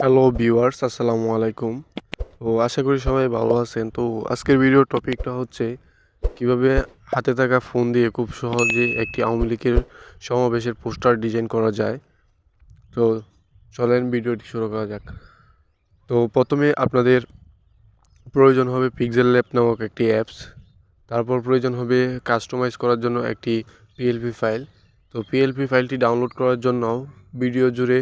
Hello viewers আসসালামু আলাইকুম। তো আশা করি সবাই ভালো আছেন। তো আজকের ভিডিওর টপিকটা হচ্ছে কীভাবে হাতে থাকা ফোন দিয়ে খুব সহজে একটি আওয়ামী লীগের সমাবেশের পোস্টার ডিজাইন করা যায়। তো চলেন ভিডিওটি শুরু করা যাক। তো প্রথমে আপনাদের প্রয়োজন হবে পিক্সেল ল্যাব নামক একটি অ্যাপস তারপর প্রয়োজন হবে কাস্টমাইজ করার জন্য একটি পিএলপি ফাইল তো পিএলপি ফাইলটি ডাউনলোড করার জন্য ভিডিও জুড়ে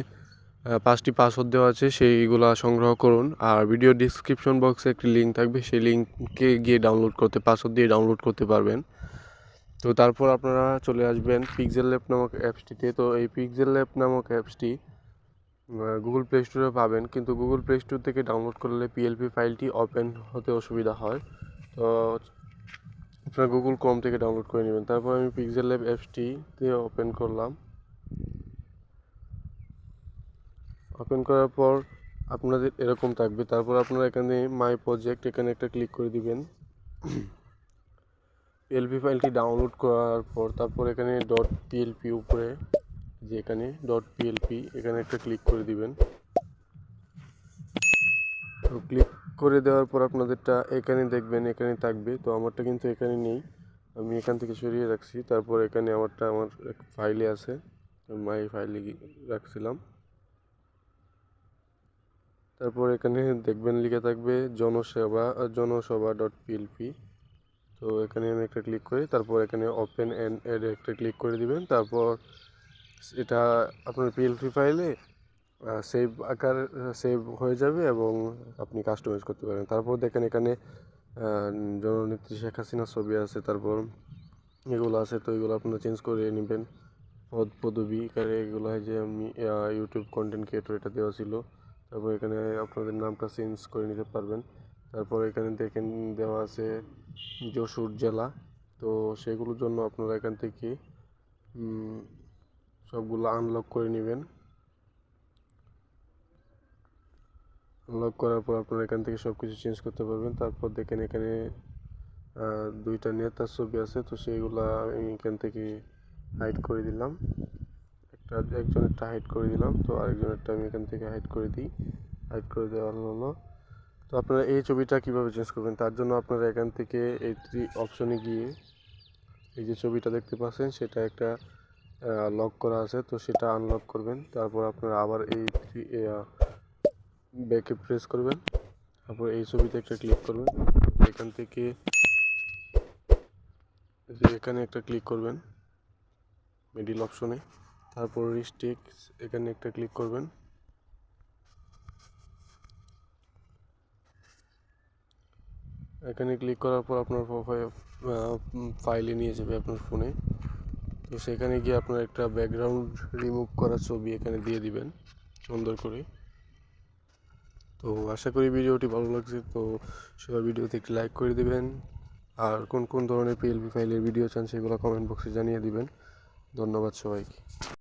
পাঁচটি পাসওয়ার্ড দেওয়া আছে, সেইগুলা সংগ্রহ করুন। আর ভিডিও ডিসক্রিপশন বক্সে একটি লিঙ্ক থাকবে, সেই লিঙ্কে গিয়ে ডাউনলোড করতে পাসওয়ার্ড দিয়ে ডাউনলোড করতে পারবেন। তো তারপর আপনারা চলে আসবেন পিক্সেল ল্যাব নামক অ্যাপসটিতে তো এই পিক্সেল ল্যাব নামক অ্যাপসটি গুগল প্লে স্টোরে পাবেন। কিন্তু গুগল প্লে স্টোর থেকে ডাউনলোড করলে পিএলপি ফাইলটি ওপেন হতে অসুবিধা হয়। তো আপনারা গুগল ক্রোম থেকে ডাউনলোড করে নেবেন। তারপর আমি পিক্সেল ল্যাব অ্যাপসটিতে ওপেন করলাম। ওপেন করার পর আপনাদের এরকম থাকবে। তারপর আপনারা এখানে মাই প্রজেক্ট এখানে একটা ক্লিক করে দিবেন। পিএলপি ফাইলটি ডাউনলোড করার পর তারপর এখানে. ডট পিএলপি উপরে, যে এখানে. ডট পিএলপি এখানে একটা ক্লিক করে দিবেন। তো ক্লিক করে দেওয়ার পর আপনাদেরটা এখানে দেখবেন, এখানে থাকবে। তো আমারটা কিন্তু এখানে নেই। আমি এখান থেকে সরিয়ে রাখছি। তারপর এখানে আমারটা, আমার ফাইলে আছে। মাই ফাইলে রাখছিলাম। তারপর এখানে দেখবেন লিখে থাকবে জনসেবা জনসভা ডট পিএলপি তো এখানে আমি একটা ক্লিক করি, তারপর এখানে ওপেন অ্যান্ড অ্যাড একটা ক্লিক করে দিবেন। তারপর এটা আপনার পিএলপি ফাইলে সেভ আকার সেভ হয়ে যাবে এবং আপনি কাস্টমাইজ করতে পারেন। তারপর দেখেন এখানে জননেত্রী শেখ হাসিনার ছবি আছে, তারপর এগুলো আছে, তো এগুলো আপনারা চেঞ্জ করে নেবেন। পদ, পদবি এগুলো হয় যে আমি ইউটিউব কন্টেন্ট ক্রিয়েটর এটা দেওয়া ছিল। তারপর এখানে আপনাদের নামটা চেঞ্জ করে নিতে পারবেন। তারপর এখানে দেখেন দেওয়া আছে যশোর জেলা। তো সেগুলোর জন্য আপনারা এখান থেকে সবগুলো আনলক করে নেবেন। আনলক করার পর আপনারা এখান থেকে সব কিছু চেঞ্জ করতে পারবেন। তারপর দেখেন এখানে দুইটা নেতার ছবি আছে। তো সেইগুলা আমি এখান থেকে হাইড করে দিলাম। একজনেরটা হাইড করে দিলাম। তো আরেকজনেরটা আমি এখান থেকে হাইড করে দিই। হাইড করে দেওয়া হলো তো আপনারা এই ছবিটা কীভাবে চেঞ্জ করবেন? তার জন্য আপনারা এখান থেকে এই থ্রি অপশনে গিয়ে এই যে ছবিটা দেখতে পাচ্ছেন, সেটা একটা লক করা আছে। তো সেটা আনলক করবেন। তারপর আপনারা আবার এই থ্রি ব্যাকে প্রেস করবেন। তারপর এই ছবিতে একটা ক্লিক করবেন। এখান থেকে এখানে একটা ক্লিক করবেন। মিডিল অপশনে তারপর রিস্টিক্স এখানে একটা ক্লিক করবেন। এখানে ক্লিক করার পর আপনার ফাইলে নিয়ে যাবে আপনার ফোনে তো সেখানে গিয়ে আপনার একটা ব্যাকগ্রাউন্ড রিমুভ করা ছবি এখানে দিয়ে দিবেন, সুন্দর করে। তো আশা করি ভিডিওটি ভালো লাগছে, তো সবাই ভিডিওতে একটি লাইক করে দিবেন। আর কোন কোন ধরনের পিএলপি ফাইলের ভিডিও চান সেগুলো কমেন্ট বক্সে জানিয়ে দিবেন। ধন্যবাদ সবাইকে।